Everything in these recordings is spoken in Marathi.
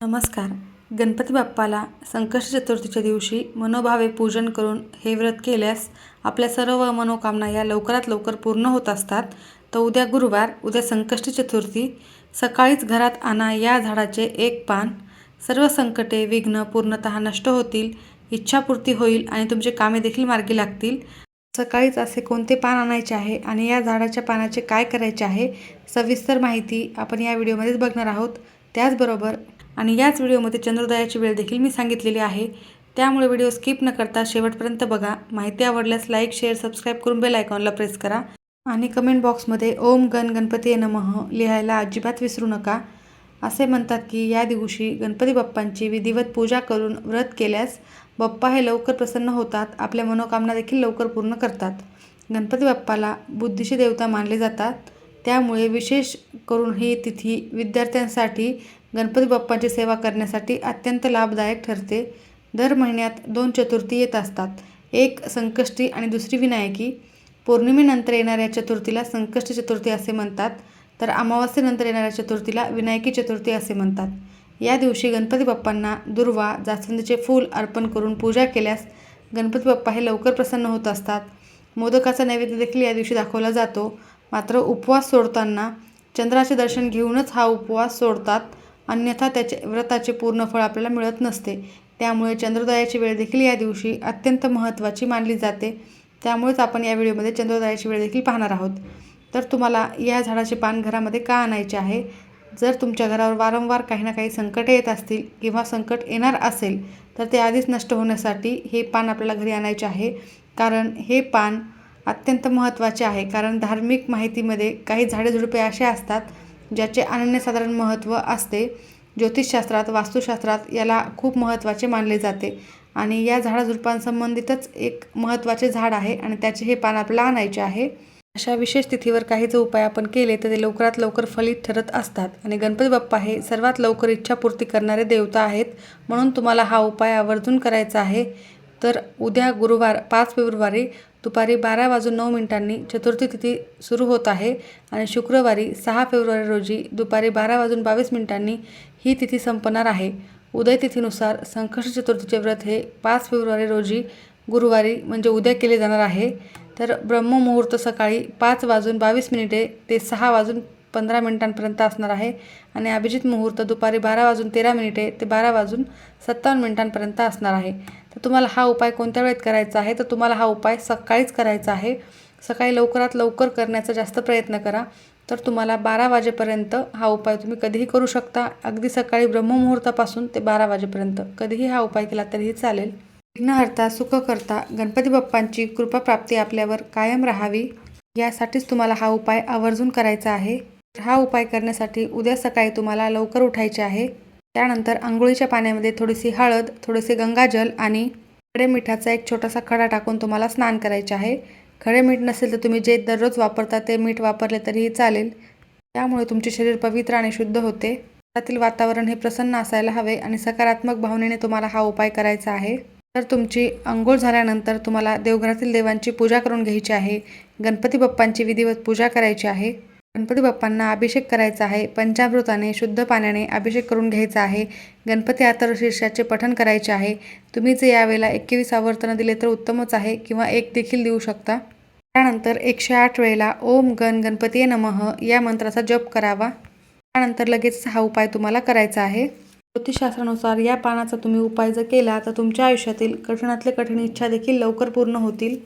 नमस्कार. गणपती बाप्पाला संकष्ट चतुर्थीच्या दिवशी मनोभावे पूजन करून हे व्रत केल्यास आपल्या सर्व मनोकामना या लवकरात लवकर पूर्ण होत असतात. तर उद्या गुरुवार उद्या संकष्टी चतुर्थी सकाळीच घरात आणा या झाडाचे एक पान. सर्व संकटे विघ्न पूर्णतः नष्ट होतील इच्छापूर्ती होईल आणि तुमचे कामे देखील मार्गी लागतील. सकाळीच असे कोणते पान आणायचे आहे आणि या झाडाच्या पानाचे काय करायचे आहे सविस्तर माहिती आपण या व्हिडिओमध्येच बघणार आहोत. त्याचबरोबर आणि याच व्हिडिओमध्ये चंद्रोदयाची वेळ देखील मी सांगितलेली आहे. त्यामुळे व्हिडिओ स्किप न करता शेवटपर्यंत बघा. माहिती आवडल्यास लाईक शेअर सबस्क्राईब करून बेल आयकॉनला प्रेस करा. आणि कमेंट बॉक्समध्ये ओम गण गणपती नमः लिहायला अजिबात विसरू नका. असे म्हणतात की या दिवशी गणपती बाप्पांची विधिवत पूजा करून व्रत केल्यास बाप्पा हे लवकर प्रसन्न होतात आपल्या मनोकामना देखील लवकर पूर्ण करतात. गणपती बाप्पाला बुद्धीची देवता मानले जातात. त्यामुळे विशेष करून ही तिथी विद्यार्थ्यांसाठी गणपती बाप्पांची सेवा करण्यासाठी अत्यंत लाभदायक ठरते. दर महिन्यात दोन चतुर्थी येत असतात. एक संकष्टी आणि दुसरी विनायकी. पौर्णिमेनंतर येणाऱ्या चतुर्थीला संकष्टी चतुर्थी असे म्हणतात तर अमावास्येनंतर येणाऱ्या चतुर्थीला विनायकी चतुर्थी असे म्हणतात. या दिवशी गणपती बाप्पांना दुर्वा जास्वंदीचे फूल अर्पण करून पूजा केल्यास गणपती बाप्पा हे लवकर प्रसन्न होत असतात. मोदकाचा नैवेद्य देखील या दिवशी दाखवला जातो. मात्र उपवास सोडताना चंद्राचे दर्शन घेऊनच हा उपवास सोडतात. अन्यथा त्याचे व्रताचे पूर्ण फळ आपल्याला मिळत नसते. त्यामुळे चंद्रोदयाची वेळ देखील या दिवशी अत्यंत महत्त्वाची मानली जाते. त्यामुळेच आपण या व्हिडिओमध्ये चंद्रोदयाची वेळ देखील पाहणार आहोत. तर तुम्हाला या झाडाचे पान घरामध्ये का आणायचे आहे? जर तुमच्या घरावर वारंवार काही ना काही संकटे येत असतील किंवा संकट येणार असेल तर ते आधीच नष्ट होण्यासाठी हे पान आपल्याला घरी आणायचे आहे. कारण हे पान अत्यंत महत्त्वाचे आहे. कारण धार्मिक माहितीमध्ये काही झाडेझुडपे असे असतात ज्याचे अनन्यसाधारण महत्त्व असते. ज्योतिषशास्त्रात वास्तुशास्त्रात याला खूप महत्त्वाचे मानले जाते आणि या झाडाझुडपांसंबंधितच एक महत्त्वाचे झाड आहे आणि त्याचे हे पान आपल्याला आणायचे आहे. अशा विशेष तिथीवर काही जर उपाय आपण केले तर ते लवकरात लवकर फलित ठरत असतात आणि गणपती बाप्पा हे सर्वात लवकर इच्छापूर्ती करणारे देवता आहेत. म्हणून तुम्हाला हा उपाय आवर्जून करायचा आहे. तर उद्या गुरुवार पाच फेब्रुवारी दुपारी बारा वाजून नऊ मिनिटांनी चतुर्थी तिथी सुरू होत आहे आणि शुक्रवारी सहा फेब्रुवारी रोजी दुपारी बारा वाजून बावीस मिनिटांनी ही तिथी संपणार आहे. उदय तिथीनुसार संकष्ट चतुर्थीचे व्रत हे पाच फेब्रुवारी रोजी गुरुवारी म्हणजे उद्या केले जाणार आहे. तर ब्रह्ममुहूर्त सकाळी पाच वाजून बावीस मिनिटे ते सहा वाजून पंधरा मिनिटांपर्यंत असणार आहे आणि अभिजित मुहूर्त दुपारी बारा वाजून तेरा मिनिटे ते बारा वाजून सत्तावन्न मिनिटांपर्यंत असणार आहे. तर तुम्हाला हा उपाय कोणत्या वेळेत करायचा आहे? तर तुम्हाला हा उपाय सकाळीच करायचा आहे. सकाळी लवकरात लवकर करण्याचा जास्त प्रयत्न करा. तर तुम्हाला बारा वाजेपर्यंत हा उपाय तुम्ही कधीही करू शकता. अगदी सकाळी ब्रह्ममुहूर्तापासून ते बारा वाजेपर्यंत. कधीही हा उपाय केला तरीही चालेल. विघ्नहर्ता सुख करता गणपती बाप्पांची कृपाप्राप्ती आपल्यावर कायम राहावी. यासाठीच तुम्हाला हा उपाय आवर्जून करायचा आहे. हा उपाय करण्यासाठी उद्या सकाळी तुम्हाला लवकर उठायचे आहे. त्यानंतर आंघोळीच्या पाण्यामध्ये थोडीशी हळद थोडेसे गंगाजल आणि खडे मिठाचा एक छोटासा खडा टाकून तुम्हाला स्नान करायचे आहे. खडे मीठ नसेल तर तुम्ही जे दररोज वापरता ते मीठ वापरले तरीही चालेल. त्यामुळे तुमचे शरीर पवित्र आणि शुद्ध होते. घरातील वातावरण हे प्रसन्न असायला हवे आणि सकारात्मक भावनेने तुम्हाला हा उपाय करायचा आहे. तर तुमची अंघोळ झाल्यानंतर तुम्हाला देवघरातील देवांची पूजा करून घ्यायची आहे. गणपती बाप्पांची विधिवत पूजा करायची आहे. गणपती बाप्पांना अभिषेक करायचा आहे. पंचामृताने शुद्ध पाण्याने अभिषेक करून घ्यायचा आहे. गणपती आतर शीर्षाचे पठण करायचे आहे. तुम्ही जे यावेळेला एकवीस आवर्तनं दिले तर उत्तमच आहे किंवा एक देखील देऊ शकता? त्यानंतर एकशे आठ वेळेला ओम गण गणपती नमः या मंत्राचा जप करावा. त्यानंतर लगेच हा उपाय तुम्हाला करायचा आहे. ज्योतिषशास्त्रानुसार या पानाचा तुम्ही उपाय जर केला तर तुमच्या आयुष्यातील कठीणातले कठीण इच्छा देखील लवकर पूर्ण होतील.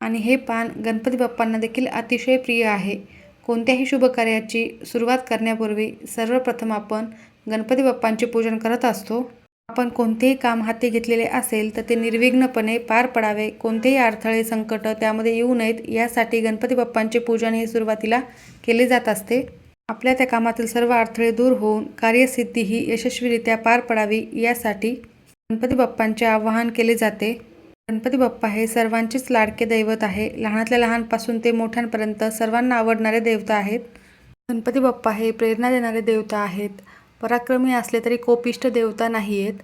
आणि हे पान गणपती बाप्पांना देखील अतिशय प्रिय आहे. कोणत्याही शुभ कार्याची सुरुवात करण्यापूर्वी सर्वप्रथम आपण गणपती बाप्पांचे पूजन करत असतो. आपण कोणतेही काम हाती घेतलेले असेल तर ते निर्विघ्नपणे पार पडावे. कोणतेही अडथळे संकट त्यामध्ये येऊ नयेत यासाठी गणपती बाप्पांचे पूजन हे सुरुवातीला केले जात असते. आपल्या त्या कामातील सर्व अडथळे दूर होऊन कार्यसिद्धी ही यशस्वीरित्या पार पडावी यासाठी गणपती बाप्पांचे आवाहन केले जाते. गणपती बाप्पा हे सर्वांचेच लाडके दैवत आहे. लहानातल्या लहानपासून ते मोठ्यांपर्यंत सर्वांना आवडणारे देवता आहेत. गणपती बाप्पा हे प्रेरणा देणारे देवता आहेत. पराक्रमी असले तरी कोपिष्ट देवता नाही आहेत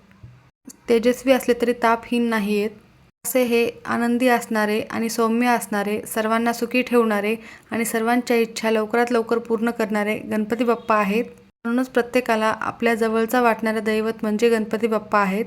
तेजस्वी असले तरी तापहीन नाही आहेत असे हे आनंदी असणारे आणि सौम्य असणारे सर्वांना सुखी ठेवणारे आणि सर्वांच्या इच्छा लवकरात लवकर पूर्ण करणारे गणपती बाप्पा आहेत. म्हणूनच प्रत्येकाला आपल्या जवळचा वाटणारा दैवत म्हणजे गणपती बाप्पा आहेत.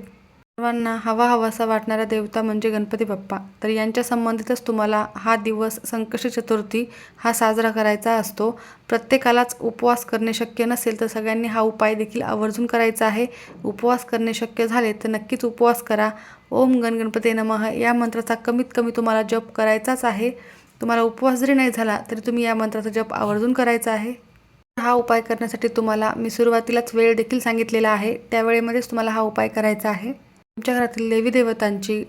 सर्वांना हवा हवासा वाटणारा देवता म्हणजे गणपती बाप्पा. तर यांच्या संबंधितच तुम्हाला हा दिवस संकष्टी चतुर्थी हा साजरा करायचा असतो. प्रत्येकालाच उपवास करणे शक्य नसेल तर सगळ्यांनी हा उपाय देखील आवर्जून करायचा आहे. उपवास करणे शक्य झाले तर नक्कीच उपवास करा. ओम गण गणपती नमः. या मंत्राचा कमीत कमी तुम्हाला जप करायचाच आहे. तुम्हाला उपवास जरी नाही झाला तरी तुम्ही या मंत्राचा जप आवर्जून करायचा आहे. हा उपाय करण्यासाठी तुम्हाला मी सुरुवातीलाच वेळ देखील सांगितलेला आहे. त्या वेळेमध्येच तुम्हाला हा उपाय करायचा आहे. तुमच्या घरातील देवी देवतांची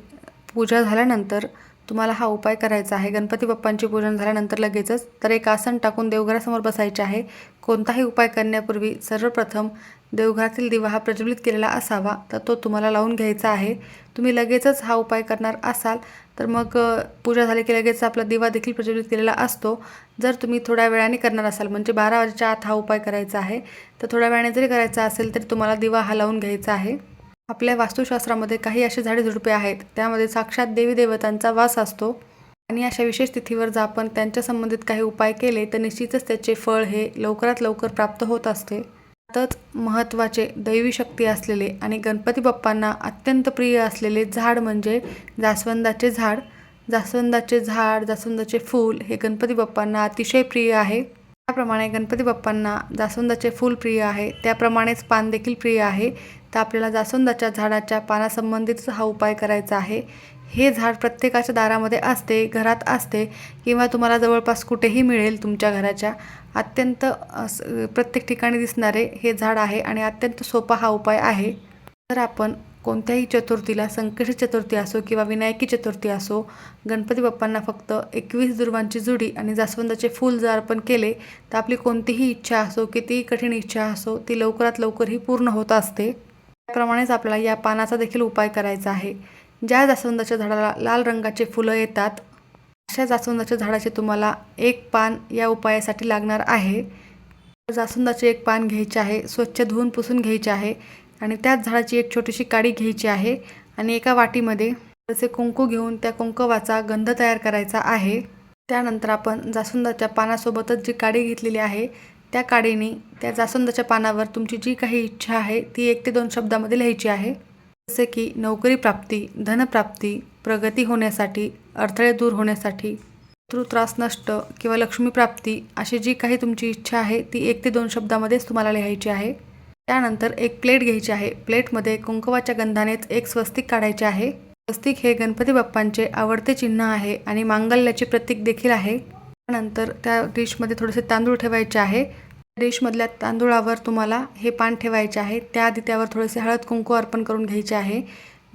पूजा झाल्यानंतर तुम्हाला हा उपाय करायचा आहे. गणपती बाप्पांची पूजन झाल्यानंतर लगेचच तर एक आसन टाकून देवघरासमोर बसायचे आहे. कोणताही उपाय करण्यापूर्वी सर्वप्रथम देवघरातील दिवा हा प्रज्वलित केलेला असावा तर तो तुम्हाला लावून घ्यायचा आहे. तुम्ही लगेचच हा उपाय करणार असाल तर मग पूजा झाली की लगेच आपला दिवा देखील प्रज्वलित केलेला असतो. जर तुम्ही थोड्या वेळाने करणार असाल म्हणजे बारा वाजेच्या आत हा उपाय करायचा आहे तर थोड्या वेळाने जरी करायचा असेल तरी तुम्हाला दिवा हा लावून घ्यायचा आहे. आपल्या वास्तुशास्त्रामध्ये काही असे झाडे झुडपे आहेत त्यामध्ये साक्षात देवी देवतांचा वास असतो. आणि अशा विशेष तिथीवर जर आपण त्यांच्या संबंधित काही उपाय केले तर निश्चितच त्याचे फळ हे लवकरात लवकर प्राप्त होत असते. त्यातच महत्त्वाचे दैवी शक्ती असलेले आणि गणपती बाप्पांना अत्यंत प्रिय असलेले झाड म्हणजे जास्वंदाचे झाड. जास्वंदाचे झाड जास्वंदाचे फूल हे गणपती बाप्पांना अतिशय प्रिय आहे. त्याप्रमाणे गणपती बाप्पांना जास्वंदाचे फूल प्रिय आहे. त्याप्रमाणेच पान देखील प्रिय आहे. तर आपल्याला जास्वंदाच्या झाडाच्या पानासंबंधित हा उपाय करायचा आहे. हे झाड प्रत्येकाच्या दारामध्ये असते घरात असते किंवा तुम्हाला जवळपास कुठेही मिळेल तुमच्या घराच्या. अत्यंत प्रत्येक ठिकाणी दिसणारे हे झाड आहे आणि अत्यंत सोपा हा उपाय आहे. तर आपण कोणत्याही चतुर्थीला संकष्टी चतुर्थी असो किंवा विनायकी चतुर्थी असो गणपती बाप्पांना फक्त एकवीस दुर्वांची जुडी आणि जास्वंदाचे फूल जर अर्पण केले तर आपली कोणतीही इच्छा असो कितीही कठीण इच्छा असो ती लवकरात लवकर ही पूर्ण होत असते. त्याप्रमाणेच आपल्याला या पानाचा देखील उपाय करायचा आहे. ज्या जास्वंदाच्या झाडाला लाल रंगाचे फुलं येतात अशा जास्वंदाच्या झाडाचे तुम्हाला एक पान या उपायासाठी लागणार आहे. जास्वंदाचे एक पान घ्यायचे आहे स्वच्छ धुवून पुसून घ्यायचे आहे आणि त्याच झाडाची एक छोटीशी काडी घ्यायची आहे आणि एका वाटीमध्ये जसे कुंकू घेऊन त्या कुंकवाचा गंध तयार करायचा आहे. त्यानंतर आपण जास्वंदाच्या पानासोबतच जी काडी घेतलेली आहे त्या काडीने त्या जास्वंदाच्या पानावर तुमची जी काही इच्छा आहे ती एक ते दोन शब्दामध्ये लिहायची आहे. जसे की नोकरी प्राप्ती धनप्राप्ती प्रगती होण्यासाठी अडथळे दूर होण्यासाठी त्रास नष्ट किंवा लक्ष्मीप्राप्ती अशी जी काही तुमची इच्छा आहे ती एक ते दोन शब्दामध्येच तुम्हाला लिहायची आहे. त्यानंतर एक प्लेट घ्यायची आहे. प्लेटमध्ये कुंकवाच्या गंधानेच एक स्वस्तिक काढायचे आहे. स्वस्तिक हे गणपती बाप्पांचे आवडते चिन्ह आहे आणि मांगल्याचे प्रतीक देखील आहे. त्यानंतर त्या डिशमध्ये थोडेसे तांदूळ ठेवायचे आहे. डिशमधल्या तांदूळावर तुम्हाला हे पान ठेवायचे आहे. त्याआधी त्यावर थोडेसे हळद कुंकू अर्पण करून घ्यायचे आहे.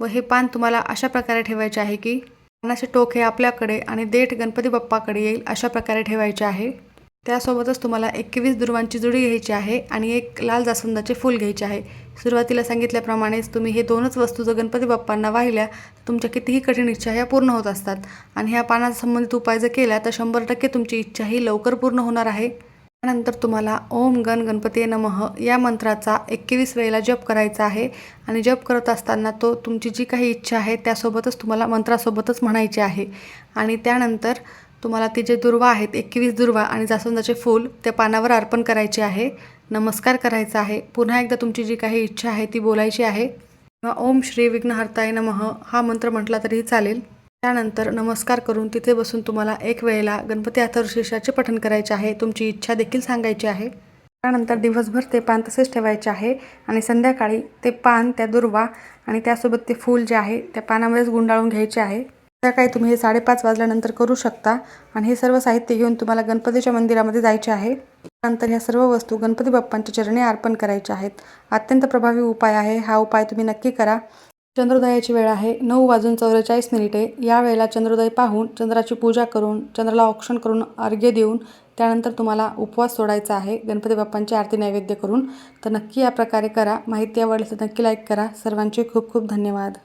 व हे पान तुम्हाला अशा प्रकारे ठेवायचे आहे की पानाचे टोक हे आपल्याकडे आणि देठ गणपती बाप्पाकडे येईल अशा प्रकारे ठेवायचे आहे. त्यासोबतच तुम्हाला एकवीस दुर्वांची जुडी घ्यायची आहे आणि एक लाल जास्वंदाचे फूल घ्यायचे आहे. सुरुवातीला सांगितल्याप्रमाणेच तुम्ही हे दोनच वस्तू जर गणपती बाप्पांना वाहिल्या तर तुमच्या कितीही कठीण इच्छा ह्या पूर्ण होत असतात. आणि ह्या पानासंबंधित उपाय जर केला तर शंभर टक्के तुमची इच्छा ही लवकर पूर्ण होणार आहे. त्यानंतर तुम्हाला ओम गण गणपती नमः या मंत्राचा एकवीस वेळेला जप करायचा आहे. आणि जप करत असताना तो तुमची जी काही इच्छा आहे त्यासोबतच तुम्हाला मंत्रासोबतच म्हणायची आहे. आणि त्यानंतर तुम्हाला ती जे दुर्वा आहेत एकवीस दुर्वा आणि जास्वंदाचे फूल त्या पानावर अर्पण करायचे आहे. नमस्कार करायचा आहे. पुन्हा एकदा तुमची जी काही इच्छा आहे ती बोलायची आहे. किंवा ओम श्री विघ्नहर्ताय नमः हा मंत्र म्हटला तरीही चालेल. त्यानंतर नमस्कार करून तिथे बसून तुम्हाला एक वेळेला गणपती अथर्वशीर्षाचे पठण करायचे आहे तुमची इच्छा देखील सांगायची आहे. त्यानंतर दिवसभर ते पान तसेच ठेवायचे आहे आणि संध्याकाळी ते पान त्या दुर्वा आणि त्यासोबत ते फूल जे आहे त्या पानामध्येच गुंडाळून घ्यायचे आहे. संध्याकाळी तुम्ही हे साडेपाच वाजल्यानंतर करू शकता आणि हे सर्व साहित्य घेऊन तुम्हाला गणपतीच्या मंदिरामध्ये जायचे आहे. त्यानंतर ह्या सर्व वस्तू गणपती बाप्पांच्या चरणी अर्पण करायच्या आहेत. अत्यंत प्रभावी उपाय आहे. हा उपाय तुम्ही नक्की करा. चंद्रोदयाची वेळ आहे. नऊ वाजून चौवेचाळीस मिनिटे. या वेळेला चंद्रोदय पाहून चंद्राची पूजा करून चंद्राला औक्षण करून अर्घ्य देऊन त्यानंतर तुम्हाला उपवास सोडायचा आहे. गणपती बाप्पांची आरती नैवेद्य करून. तर नक्की या प्रकारे करा. माहिती आवडली तर नक्की लाईक करा. सर्वांचे खूप खूप धन्यवाद.